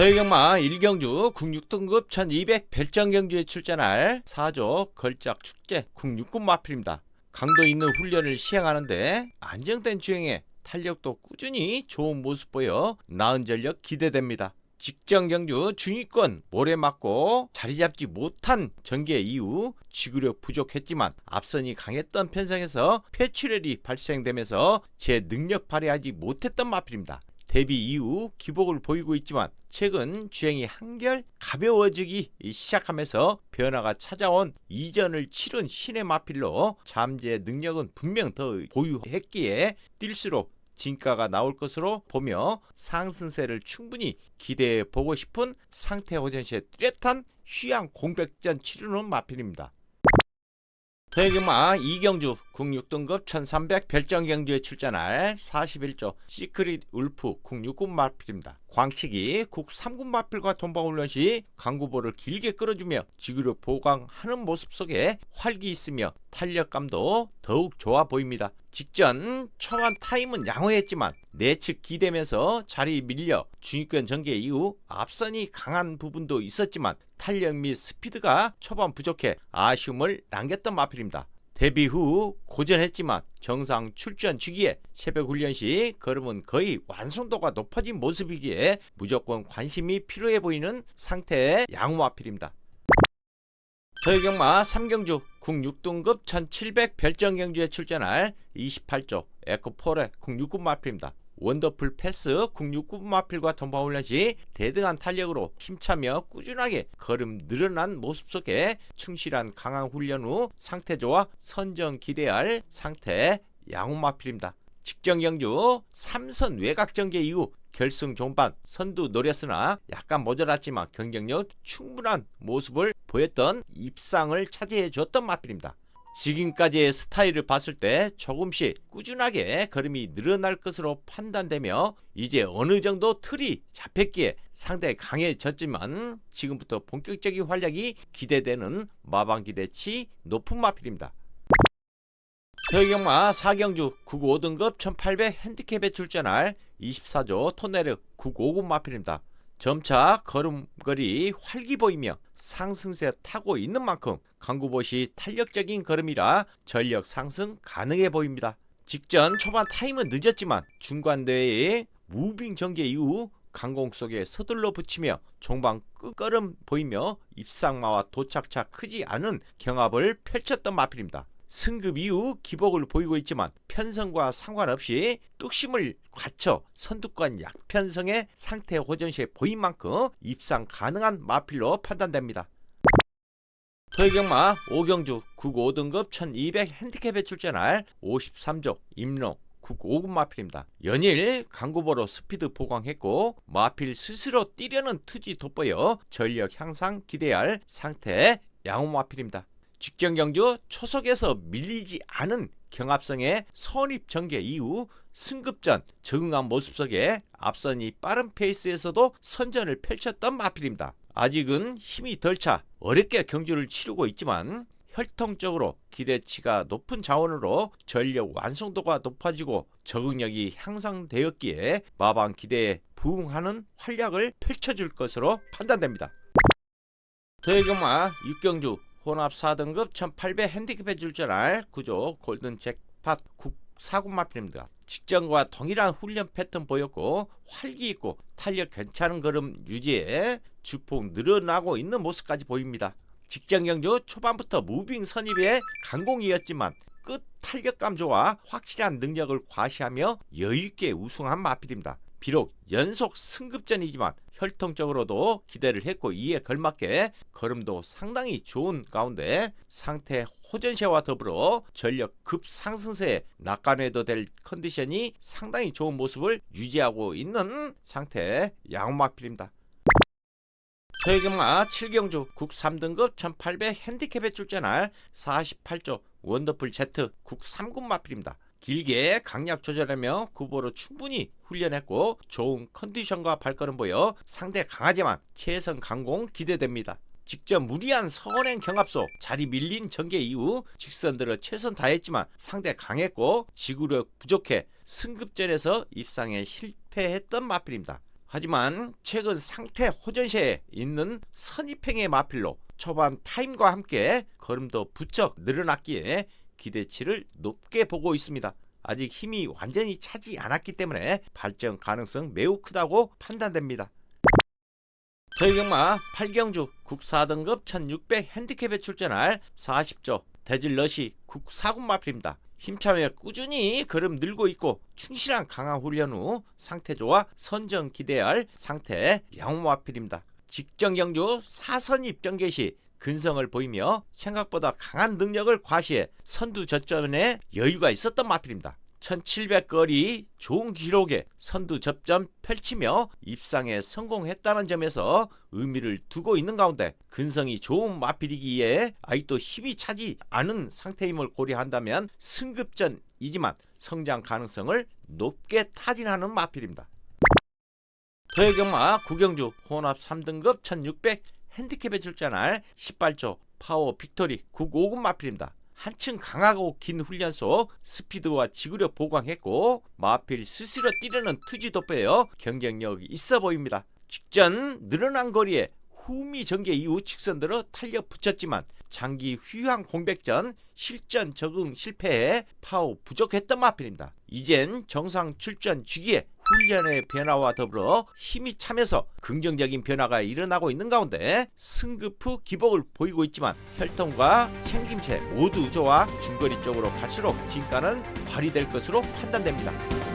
서해경마 1경주 국육등급 1200 별정경주에 출전할 4조 걸작 축제 국육군 마필입니다. 강도 있는 훈련을 시행하는데 안정된 주행에 탄력도 꾸준히 좋은 모습 보여 나은 전력 기대됩니다. 직전 경주 중위권 모래 맞고 자리 잡지 못한 전개 이후 지구력 부족했지만 앞선이 강했던 편성에서 폐출혈이 발생되면서 제 능력 발휘하지 못했던 마필입니다. 데뷔 이후 기복을 보이고 있지만 최근 주행이 한결 가벼워지기 시작하면서 변화가 찾아온 이전을 치른 신의 마필로 잠재 능력은 분명 더 보유했기에 뛸수록 진가가 나올 것으로 보며 상승세를 충분히 기대해 보고 싶은 상태 호전시의 뚜렷한 휴양 공백전 치르는 마필입니다. 대금마 이경주 국육등급 1300 별정경주에 출전할 41조 시크릿 울프 국육군 마필입니다. 광치기 국 3군 마필과 동방훈련 시 강구보를 길게 끌어주며 지구를 보강하는 모습 속에 활기 있으며 탄력감도 더욱 좋아 보입니다. 직전 초반 타임은 양호했지만 내측 기대면서 자리 밀려 중위권 전개 이후 앞선이 강한 부분도 있었지만 탄력 및 스피드가 초반 부족해 아쉬움을 남겼던 마필입니다. 데뷔 후 고전했지만 정상 출전 주기에 새벽 훈련 시 걸음은 거의 완성도가 높아진 모습이기에 무조건 관심이 필요해 보이는 상태의 양호 마필입니다. 저희경마 3경주 국 6등급 1700 별정 경주에 출전할 28조 에코포레 국6군 마필입니다. 원더풀 패스 국6군 마필과 동방훈련 시 대등한 탄력으로 힘차며 꾸준하게 걸음 늘어난 모습 속에 충실한 강한 훈련 후 상태 좋아 선정 기대할 상태 양호 마필입니다. 직전 경주 3선 외곽 전개 이후 결승 종반 선두 노렸으나 약간 모자랐지만 경쟁력 충분한 모습을 보였던 입상을 차지해 줬던 마필입니다. 지금까지의 스타일을 봤을 때 조금씩 꾸준하게 걸음이 늘어날 것으로 판단되며 이제 어느 정도 틀이 잡혔기에 상당히 강해졌지만 지금부터 본격적인 활약이 기대되는 마방 기대치 높은 마필입니다. 저경마 4경주 95등급 1800 핸디캡에 출전할 24조 토네르 959 마필입니다. 점차 걸음걸이 활기 보이며 상승세 타고 있는 만큼 강구봇이 탄력적인 걸음이라 전력 상승 가능해 보입니다. 직전 초반 타임은 늦었지만 중간 대회의 무빙 전개 이후 강공 속에 서둘러 붙이며 종방 끝걸음 보이며 입상마와 도착차 크지 않은 경합을 펼쳤던 마필입니다. 승급 이후 기복을 보이고 있지만 편성과 상관없이 뚝심을 갖춰 선두권 약편성의 상태 호전 시에 보인 만큼 입상 가능한 마필로 판단됩니다. 토이경마 5경주 95등급 1200 핸디캡에 출전할 53조 임롱 국 5군 마필입니다. 연일 강구보로 스피드 보강했고 마필 스스로 뛰려는 투지 돋보여 전력 향상 기대할 상태 양호 마필입니다. 직전 경주 초석에서 밀리지 않은 경합성의 선입 전개 이후 승급전 적응한 모습 속에 앞선 이 빠른 페이스에서도 선전을 펼쳤던 마필입니다. 아직은 힘이 덜 차 어렵게 경주를 치르고 있지만 혈통적으로 기대치가 높은 자원으로 전력 완성도가 높아지고 적응력이 향상되었기에 마방 기대에 부응하는 활약을 펼쳐줄 것으로 판단됩니다. 대경마 6경주 혼합 4등급 1800 핸디캡에 출전할 구조 골든 잭팟 국 4군 마필입니다. 직전과 동일한 훈련 패턴 보였고 활기 있고 탄력 괜찮은 걸음 유지에 주폭 늘어나고 있는 모습까지 보입니다. 직전 경주 초반부터 무빙 선입의 강공이었지만 끝 탄력감 좋아 확실한 능력을 과시하며 여유있게 우승한 마필입니다. 비록 연속 승급전이지만 혈통적으로도 기대를 했고 이에 걸맞게 걸음도 상당히 좋은 가운데 상태 호전세와 더불어 전력 급상승세에 낙관해도 될 컨디션이 상당히 좋은 모습을 유지하고 있는 상태 양호마필입니다. 저희경마 7경주 국 3등급 1800 핸디캡에 출전할 48조 원더풀 Z 국 3군 마필입니다. 길게 강약 조절하며 구보로 충분히 훈련했고 좋은 컨디션과 발걸음 보여 상대 강하지만 최선 강공 기대됩니다. 직접 무리한 선행 경합소 자리 밀린 전개 이후 직선들을 최선 다했지만 상대 강했고 지구력 부족해 승급전에서 입상에 실패했던 마필입니다. 하지만 최근 상태 호전시에 있는 선입행의 마필로 초반 타임과 함께 걸음도 부쩍 늘어났기에 기대치를 높게 보고 있습니다. 아직 힘이 완전히 차지 않았기 때문에 발전 가능성 매우 크다고 판단됩니다. 저희 경마 8경주 국 4등급 1600 핸디캡에 출전할 40조 대질러시 국 4군 마필입니다. 힘차며 꾸준히 걸음 늘고 있고 충실한 강화 훈련 후 상태 좋아 선정 기대할 상태 양호 마필입니다. 직전 경주 4선 입정 개시 근성을 보이며 생각보다 강한 능력을 과시해 선두 접전에 여유가 있었던 마필입니다. 1700거리 좋은 기록에 선두 접전 펼치며 입상에 성공했다는 점에서 의미를 두고 있는 가운데 근성이 좋은 마필이기에 아직도 힘이 차지 않은 상태임을 고려한다면 승급전이지만 성장 가능성을 높게 타진하는 마필입니다. 도예경마 구경주 혼합 3등급 1600 핸디캡에 출전할 18조 파워 빅토리 959군 마필입니다. 한층 강하고 긴 훈련 속 스피드와 지구력 보강했고 마필 스스로 뛰려는 투지도 빼어 경쟁력이 있어 보입니다. 직전 늘어난 거리에 후미 전개 이후 직선들어 탄력 붙였지만 장기 휴양 공백전 실전 적응 실패에 파워 부족했던 마필입니다. 이젠 정상 출전 주기에 훈련의 변화와 더불어 힘이 차면서 긍정적인 변화가 일어나고 있는 가운데 승급 후 기복을 보이고 있지만 혈통과 챙김새 모두 좋아 중거리 쪽으로 갈수록 진가는 발휘될 것으로 판단됩니다.